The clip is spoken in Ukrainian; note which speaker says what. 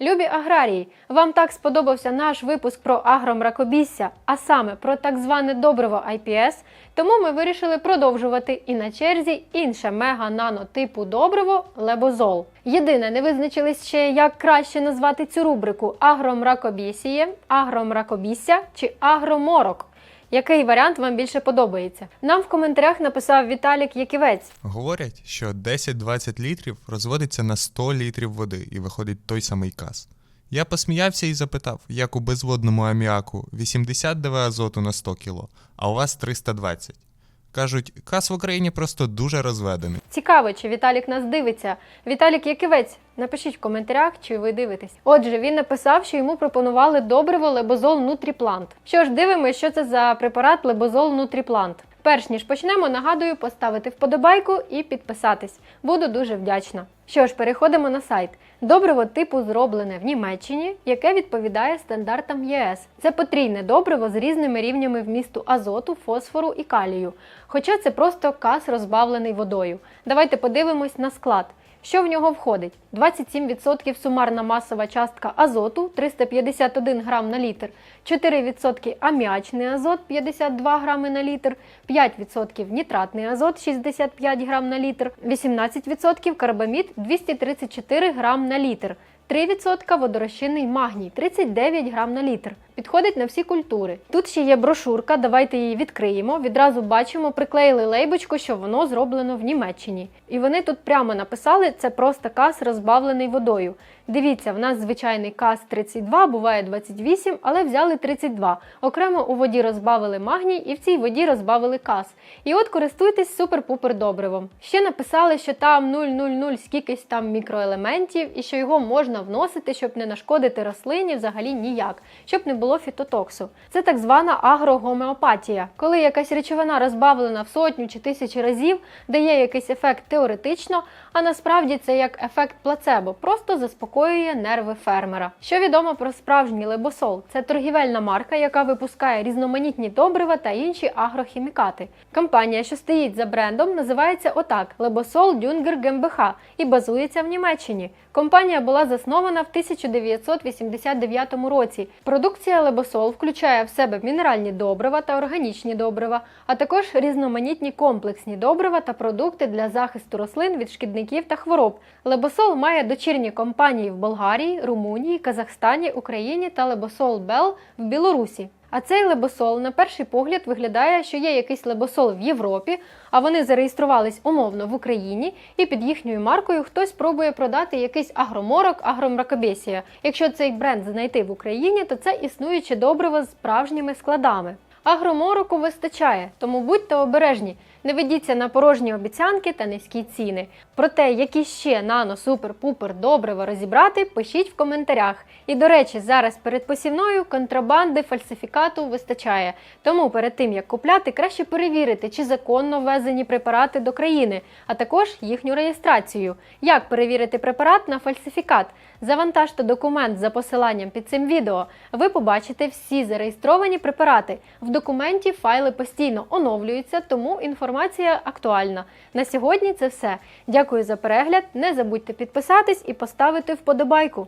Speaker 1: Любі аграрії, вам так сподобався наш випуск про агромракобісся, а саме про так зване добриво IPS, тому ми вирішили продовжувати і на черзі інше мега-нано типу добриво лебозол. Єдине, не визначились ще, як краще назвати цю рубрику агромракобісіє, агромракобісся чи агроморок. Який варіант вам більше подобається? Нам в коментарях написав Віталік Яківець.
Speaker 2: Говорять, що 10-20 літрів розводиться на 100 літрів води і виходить той самий кас. Я посміявся і запитав, як у безводному аміаку 80 ДВ азоту на 100 кг, а у вас 320. Кажуть, кас в Україні просто дуже розведений.
Speaker 1: Цікаво, чи Віталік нас дивиться. Віталік Яківець, напишіть в коментарях, чи ви дивитесь. Отже, він написав, що йому пропонували добриво лебозол Нутріплант. Що ж, дивимося, що це за препарат лебозол Нутріплант. Перш ніж почнемо, нагадую поставити вподобайку і підписатись. Буду дуже вдячна. Що ж, переходимо на сайт. Добриво типу зроблене в Німеччині, яке відповідає стандартам ЄС. Це потрійне добриво з різними рівнями вмісту азоту, фосфору і калію. Хоча це просто кас розбавлений водою. Давайте подивимось на склад. Що в нього входить? 27% сумарна масова частка азоту 351 грам на літр, 4% аміачний азот 52 грами на літр, 5% нітратний азот 65 грам на літр, 18% карбамід 234 грам на літр. 3% водорозчинний магній 39 грам на літр. Підходить на всі культури. Тут ще є брошурка, давайте її відкриємо. Відразу бачимо, приклеїли лейбочку, що воно зроблено в Німеччині. І вони тут прямо написали, це просто кас розбавлений водою. Дивіться, в нас звичайний кас 32, буває 28, але взяли 32. Окремо у воді розбавили магній і в цій воді розбавили кас. І от користуйтесь супер-пупер добривом. Ще написали, що там 0,00 скількись там мікроелементів і що його можна вносити, щоб не нашкодити рослині взагалі ніяк, щоб не було фітотоксу. Це так звана агрогомеопатія, коли якась речовина розбавлена в сотню чи тисячі разів, дає якийсь ефект теоретично, а насправді це як ефект плацебо, просто заспокоює нерви фермера. Що відомо про справжній лебосол? Це торгівельна марка, яка випускає різноманітні добрива та інші агрохімікати. Компанія, що стоїть за брендом, називається отак: Лебосол Дюнгер ГmbH і базується в Німеччині. Компанія була заснована в 1989 році. Продукція Лебосол включає в себе мінеральні добрива та органічні добрива, а також різноманітні комплексні добрива та продукти для захисту рослин від шкідників та хвороб. Лебосол має дочірні компанії в Болгарії, Румунії, Казахстані, Україні та Лебосол Бел в Білорусі. А цей лебосол на перший погляд виглядає, що є якийсь лебосол в Європі, а вони зареєструвались умовно в Україні, і під їхньою маркою хтось пробує продати якийсь агроморок, агромракобесія. Якщо цей бренд знайти в Україні, то це існуюче добриво з справжніми складами. Агромороку вистачає, тому будьте обережні. Не ведіться на порожні обіцянки та низькі ціни. Про те, які ще нано супер-пупер добриво розібрати, пишіть в коментарях. І до речі, зараз перед посівною контрабанди фальсифікату вистачає. Тому перед тим як купляти, краще перевірити, чи законно ввезені препарати до країни, а також їхню реєстрацію. Як перевірити препарат на фальсифікат? Завантажте документ за посиланням під цим відео. Ви побачите всі зареєстровані препарати. В документі файли постійно оновлюються, тому інформація актуальна. На сьогодні це все. Дякую за перегляд. Не забудьте підписатись і поставити вподобайку.